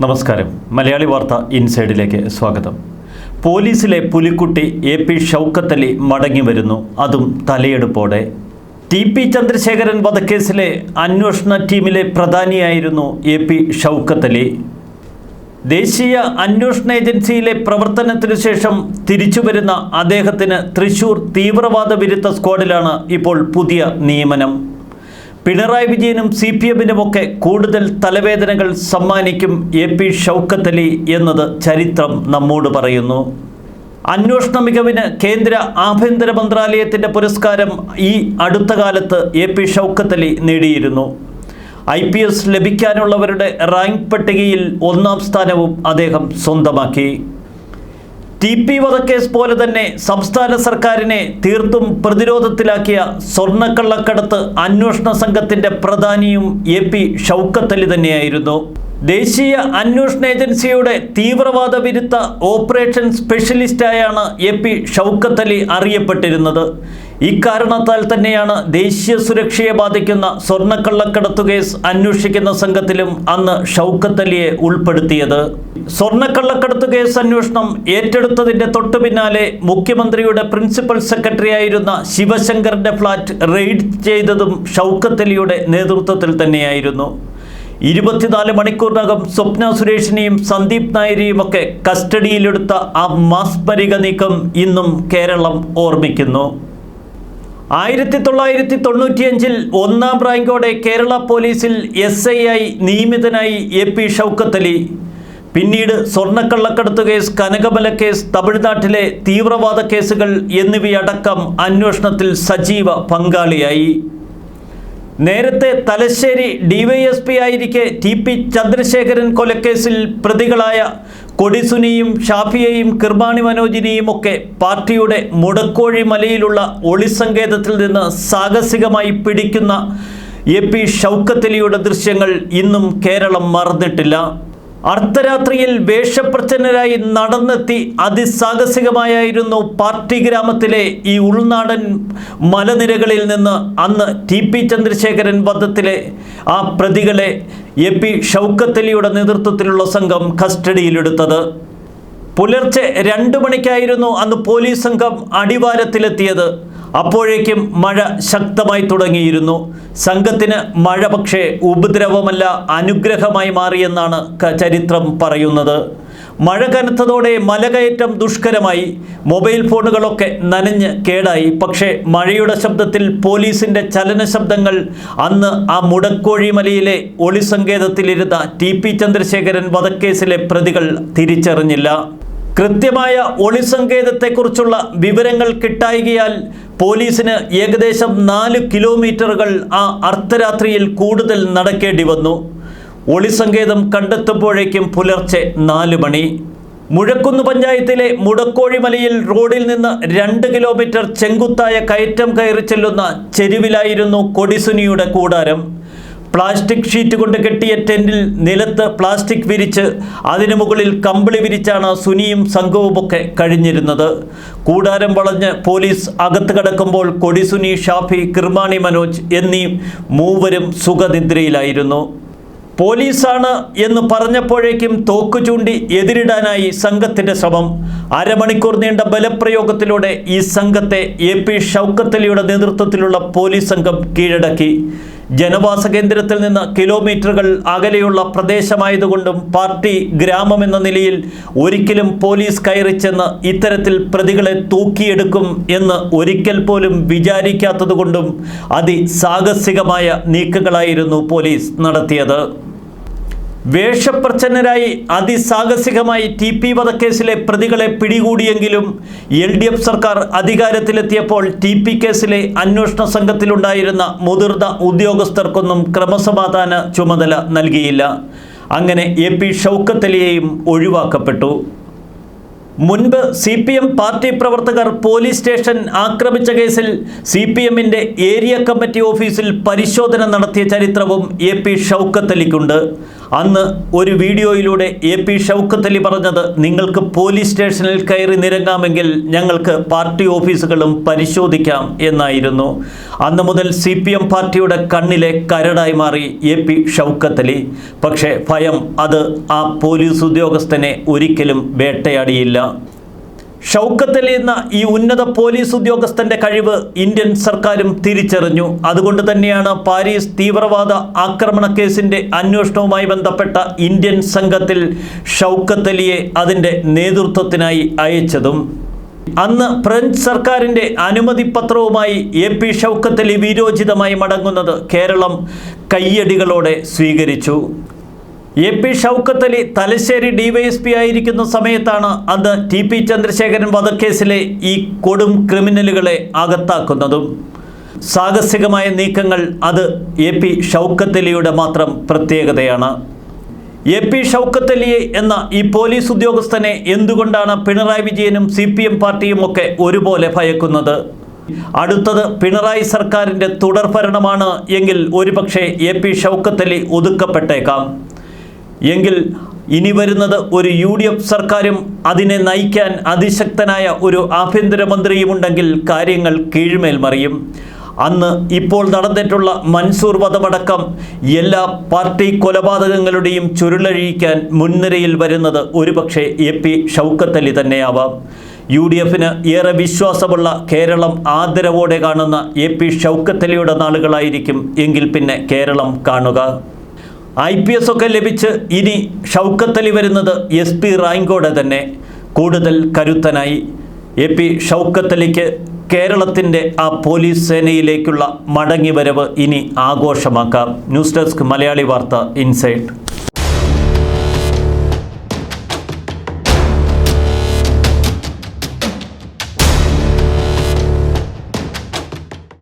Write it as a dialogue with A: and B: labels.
A: നമസ്കാരം. മലയാളി വാർത്ത ഇൻസൈഡിലേക്ക് സ്വാഗതം. പോലീസിലെ പുലിക്കുട്ടി എ പി ഷൗക്കത്തലി മടങ്ങി വരുന്നു. അതും തലയെടുപ്പോടെ. ടി പി ചന്ദ്രശേഖരൻ വധക്കേസിലെ അന്വേഷണ ടീമിലെ പ്രധാനിയായിരുന്നു എ പി ഷൗക്കത്തലി. ദേശീയ അന്വേഷണ ഏജൻസിയിലെ പ്രവർത്തനത്തിനു ശേഷം തിരിച്ചു വരുന്ന അദ്ദേഹത്തിന് തൃശൂർ തീവ്രവാദ വിരുദ്ധ സ്ക്വാഡിലാണ് ഇപ്പോൾ പുതിയ നിയമനം. പിണറായി വിജയനും സി പി എമ്മിനുമൊക്കെ കൂടുതൽ തലവേദനകൾ സമ്മാനിക്കും എ പി ഷൗക്കത്തലി എന്നത് ചരിത്രം നമ്മോട് പറയുന്നു. അന്വേഷണ മികവിന് കേന്ദ്ര ആഭ്യന്തര മന്ത്രാലയത്തിന്റെ പുരസ്കാരം ഈ അടുത്ത കാലത്ത് എ പി ഷൗക്കത്തലി നേടിയിരുന്നു. ഐ പി എസ് ലഭിക്കാനുള്ളവരുടെ റാങ്ക് പട്ടികയിൽ ഒന്നാം സ്ഥാനവും അദ്ദേഹം സ്വന്തമാക്കി. ടി പി വധക്കേസ് പോലെ തന്നെ സംസ്ഥാന സർക്കാരിനെ തീർത്തും പ്രതിരോധത്തിലാക്കിയ സ്വർണക്കള്ളക്കടത്ത് അന്വേഷണ സംഘത്തിന്റെ പ്രധാനിയും എ പി ഷൗക്കത്തലി തന്നെയായിരുന്നു. ദേശീയ അന്വേഷണ ഏജൻസിയുടെ തീവ്രവാദ വിരുദ്ധ ഓപ്പറേഷൻ സ്പെഷ്യലിസ്റ്റായാണ് എ പി ഷൗക്കത്തലി അറിയപ്പെട്ടിരുന്നത്. ഇക്കാരണത്താൽ തന്നെയാണ് ദേശീയ സുരക്ഷയെ ബാധിക്കുന്ന സ്വർണക്കള്ളക്കടത്തു കേസ് അന്വേഷിക്കുന്ന സംഘത്തിലും അന്ന് ഷൗക്കത്തലിയെ ഉൾപ്പെടുത്തിയത്. സ്വർണക്കള്ളക്കടത്ത് കേസ് അന്വേഷണം ഏറ്റെടുത്തതിന്റെ തൊട്ടു പിന്നാലെ മുഖ്യമന്ത്രിയുടെ പ്രിൻസിപ്പൽ സെക്രട്ടറി ആയിരുന്ന ശിവശങ്കറിന്റെ ഫ്ളാറ്റ് റെയ്ഡ് ചെയ്തതും ഷൗക്കത്തലിയുടെ നേതൃത്വത്തിൽ തന്നെയായിരുന്നു. ഇരുപത്തിനാല് മണിക്കൂറിനകം സ്വപ്ന സുരേഷിനെയും സന്ദീപ് നായരെയും ഒക്കെ കസ്റ്റഡിയിലെടുത്ത ആ മാസ്മരിക നീക്കം ഇന്നും കേരളം ഓർമ്മിക്കുന്നു. ആയിരത്തി തൊള്ളായിരത്തി തൊണ്ണൂറ്റിയഞ്ചിൽ ഒന്നാം റാങ്കോടെ കേരള പോലീസിൽ എസ് ഐ ആയി നിയമിതനായി എ പി ഷൗക്കത്തലി പിന്നീട് സ്വർണക്കള്ളക്കടത്ത് കേസ് കനകബല കേസ് തമിഴ്നാട്ടിലെ തീവ്രവാദ കേസുകൾ എന്നിവയടക്കം അന്വേഷണത്തിൽ സജീവ പങ്കാളിയായി. നേരത്തെ തലശ്ശേരി ഡിവൈഎസ്പി ആയിരിക്കെ ടി പി ചന്ദ്രശേഖരൻ കൊലക്കേസിൽ പ്രതികളായ കൊടിസുനിയും ഷാഫിയെയും കിർബാണി മനോജിനിയും ഒക്കെ പാർട്ടിയുടെ മുടക്കോഴി മലയിലുള്ള ഒളിസങ്കേതത്തിൽ നിന്ന് സാഹസികമായി പിടിക്കുന്ന എ പി ഷൗക്കത്തലിയുടെ ദൃശ്യങ്ങൾ ഇന്നും കേരളം മറന്നിട്ടില്ല. അർദ്ധരാത്രിയിൽ വേഷപ്രച്ഛന്നരായി നടന്നെത്തി അതിസാഹസികമായായിരുന്നു പാർട്ടി ഗ്രാമത്തിലെ ഈ ഉൾനാടൻ മലനിരകളിൽ നിന്ന് അന്ന് ടി പി ചന്ദ്രശേഖരൻ വധത്തിലെ ആ പ്രതികളെ എ പി ഷൗക്കത്തലിയുടെ നേതൃത്വത്തിലുള്ള സംഘം കസ്റ്റഡിയിലെടുത്തത്. പുലർച്ചെ രണ്ട് മണിക്കായിരുന്നു അന്ന് പോലീസ് സംഘം അടിവാരത്തിലെത്തിയത്. അപ്പോഴേക്കും മഴ ശക്തമായി തുടങ്ങിയിരുന്നു. സംഘത്തിന് മഴ പക്ഷേ ഉപദ്രവമല്ല അനുഗ്രഹമായി മാറിയെന്നാണ് ചരിത്രം പറയുന്നത്. മഴ കനത്തതോടെ മലകയറ്റം ദുഷ്കരമായി. മൊബൈൽ ഫോണുകളൊക്കെ നനഞ്ഞ് കേടായി. പക്ഷേ മഴയുടെ ശബ്ദത്തിൽ പോലീസിന്റെ ചലന ശബ്ദങ്ങൾ അന്ന് ആ മുടക്കോഴിമലയിലെ ഒളിസങ്കേതത്തിലിരുന്ന ടി പി ചന്ദ്രശേഖരൻ വധക്കേസിലെ പ്രതികൾ തിരിച്ചറിഞ്ഞില്ല. കൃത്യമായ ഒളിസങ്കേതത്തെക്കുറിച്ചുള്ള വിവരങ്ങൾ കിട്ടായികയാൽ പോലീസിന് ഏകദേശം നാല് കിലോമീറ്ററുകൾ ആ അർദ്ധരാത്രിയിൽ കൂടുതൽ നടക്കേണ്ടി വന്നു. ഒളിസങ്കേതം കണ്ടെത്തുമ്പോഴേക്കും പുലർച്ചെ നാല് മണി. മുഴക്കുന്ന് പഞ്ചായത്തിലെ മുടക്കോഴിമലയിൽ റോഡിൽ നിന്ന് രണ്ട് കിലോമീറ്റർ ചെങ്കുത്തായ കയറ്റം കയറി ചെല്ലുന്ന ചെരുവിലായിരുന്നു കൊടിസുനിയുടെ കൂടാരം. പ്ലാസ്റ്റിക് ഷീറ്റ് കൊണ്ട് കെട്ടിയ ടെന്റിൽ നിലത്ത് പ്ലാസ്റ്റിക് വിരിച്ച് അതിനു മുകളിൽ കമ്പിളി വിരിച്ചാണ് സുനിയും സംഘവുമൊക്കെ കഴിഞ്ഞിരുന്നത്. കൂടാരം വളഞ്ഞ് പോലീസ് അകത്ത് കടക്കുമ്പോൾ കൊടിസുനി ഷാഫി കിർമാണി മനോജ് എന്നീ മൂവരും സുഖനിദ്രയിലായിരുന്നു. പോലീസാണ് എന്ന് പറഞ്ഞപ്പോഴേക്കും തോക്കു ചൂണ്ടി എതിരിടാനായി സംഘത്തിന്റെ ശ്രമം. അരമണിക്കൂർ നീണ്ട ബലപ്രയോഗത്തിലൂടെ ഈ സംഘത്തെ എ പി ഷൗക്കത്തലിയുടെ നേതൃത്വത്തിലുള്ള പോലീസ് സംഘം കീഴടക്കി. ജനവാസ കേന്ദ്രത്തിൽ നിന്ന് കിലോമീറ്ററുകൾ അകലെയുള്ള പ്രദേശമായതുകൊണ്ടും പാർട്ടി ഗ്രാമമെന്ന നിലയിൽ ഒരിക്കലും പോലീസ് കയറിച്ചെന്ന് ഇത്തരത്തിൽ പ്രതികളെ തൂക്കിയെടുക്കും എന്ന് ഒരിക്കൽ പോലും വിചാരിക്കാത്തതുകൊണ്ടും അതിസാഹസികമായ നീക്കങ്ങളായിരുന്നു പോലീസ് നടത്തിയത്. വേഷപ്രച്ഛന്നരായി അതിസാഹസികമായി ടി പി വധക്കേസിലെ പ്രതികളെ പിടികൂടിയെങ്കിലും എൽ ഡി എഫ് സർക്കാർ അധികാരത്തിലെത്തിയപ്പോൾ ടി പി കേസിലെ അന്വേഷണ സംഘത്തിലുണ്ടായിരുന്ന മുതിർന്ന ഉദ്യോഗസ്ഥർക്കൊന്നും ക്രമസമാധാന ചുമതല നൽകിയില്ല. അങ്ങനെ എ പി ഷൗക്കത്തലിയെയും ഒഴിവാക്കപ്പെട്ടു. മുൻപ് സി പി എം പാർട്ടി പ്രവർത്തകർ പോലീസ് സ്റ്റേഷൻ ആക്രമിച്ച കേസിൽ സി പി എമ്മിന്റെ ഏരിയ കമ്മിറ്റി ഓഫീസിൽ പരിശോധന നടത്തിയ ചരിത്രവും എ പി ഷൗക്കത്തലിക്കുണ്ട്. അന്ന് ഒരു വീഡിയോയിലൂടെ എ പി ഷൗക്കത്തലി പറഞ്ഞത് നിങ്ങൾക്ക് പോലീസ് സ്റ്റേഷനിൽ കയറി നിരങ്ങാമെങ്കിൽ ഞങ്ങൾക്ക് പാർട്ടി ഓഫീസുകളും പരിശോധിക്കാം എന്നായിരുന്നു. അന്ന് മുതൽ സി പി എം പാർട്ടിയുടെ കണ്ണിലെ കരടായി മാറി എ പി ഷൗക്കത്ത് അലി പക്ഷേ ഭയം അത് ആ പോലീസ് ഉദ്യോഗസ്ഥനെ ഒരിക്കലും വേട്ടയാടിയില്ല. ഷൗക്കത്ത് അലി എന്ന ഈ ഉന്നത പോലീസ് ഉദ്യോഗസ്ഥന്റെ കഴിവ് ഇന്ത്യൻ സർക്കാരും തിരിച്ചറിഞ്ഞു. അതുകൊണ്ട് തന്നെയാണ് പാരീസ് തീവ്രവാദ ആക്രമണ കേസിന്റെ അന്വേഷണവുമായി ബന്ധപ്പെട്ട ഇന്ത്യൻ സംഘത്തിൽ ഷൗക്കത്തലിയെ അതിന്റെ നേതൃത്വത്തിനായി അയച്ചതും. അന്ന് ഫ്രഞ്ച് സർക്കാരിന്റെ അനുമതി പത്രവുമായി എ പി ഷൗക്കത്തലി വീരോചിതമായി മടങ്ങുന്നത് കേരളം കയ്യടികളോടെ സ്വീകരിച്ചു. A P Shoukath Ali Thalassery DYSP ആയിരിക്കുന്ന സമയത്താണ് അത് ടി പി ചന്ദ്രശേഖരൻ വധക്കേസിലെ ഈ കൊടും ക്രിമിനലുകളെ അകത്താക്കുന്നതും. സാഹസികമായ നീക്കങ്ങൾ അത് എ പി ഷൗക്കത്തലിയുടെ മാത്രം പ്രത്യേകതയാണ്. എ പി ഷൗക്കത്തലിയെ എന്ന ഈ പോലീസ് ഉദ്യോഗസ്ഥനെ എന്തുകൊണ്ടാണ് പിണറായി വിജയനും സി പി എം പാർട്ടിയും ഒക്കെ ഒരുപോലെ ഭയക്കുന്നത്? അടുത്തത് പിണറായി സർക്കാരിന്റെ തുടർഭരണമാണ് എങ്കിൽ ഒരുപക്ഷെ എ പി ഷൗക്കത്തലി ഒതുക്കപ്പെട്ടേക്കാം. എങ്കിൽ ഇനി വരുന്നത് ഒരു യു ഡി എഫ് സർക്കാരും അതിനെ നയിക്കാൻ അതിശക്തനായ ഒരു ആഭ്യന്തരമന്ത്രിയുമുണ്ടെങ്കിൽ കാര്യങ്ങൾ കീഴ്മേൽ മറിയും. അന്ന് ഇപ്പോൾ നടന്നിട്ടുള്ള മൻസൂർ വധമടക്കം എല്ലാ പാർട്ടി കൊലപാതകങ്ങളുടെയും ചുരുളഴിക്കാൻ മുൻനിരയിൽ വരുന്നത് ഒരുപക്ഷെ എ പി ഷൗക്കത്തലി തന്നെയാവാം. യു ഡി എഫിന് ഏറെ വിശ്വാസമുള്ള കേരളം ആദരവോടെ കാണുന്ന എ പി ഷൗക്കത്തലിയുടെ നാളുകളായിരിക്കും എങ്കിൽ പിന്നെ കേരളം കാണുക. ഐ പി എസ് ഒക്കെ ലഭിച്ച് ഇനി ഷൗക്കത്തലി വരുന്നത് എസ് പി റാങ്കോടെ തന്നെ. കൂടുതൽ കരുത്തനായി എ പി ഷൗക്കത്തലിക്ക് കേരളത്തിന്റെ ആ പോലീസ് സേനയിലേക്കുള്ള മടങ്ങി വരവ് ഇനി ആഘോഷമാക്കാം. ന്യൂസ് ഡെസ്ക് മലയാളി വാർത്ത ഇൻസൈറ്റ്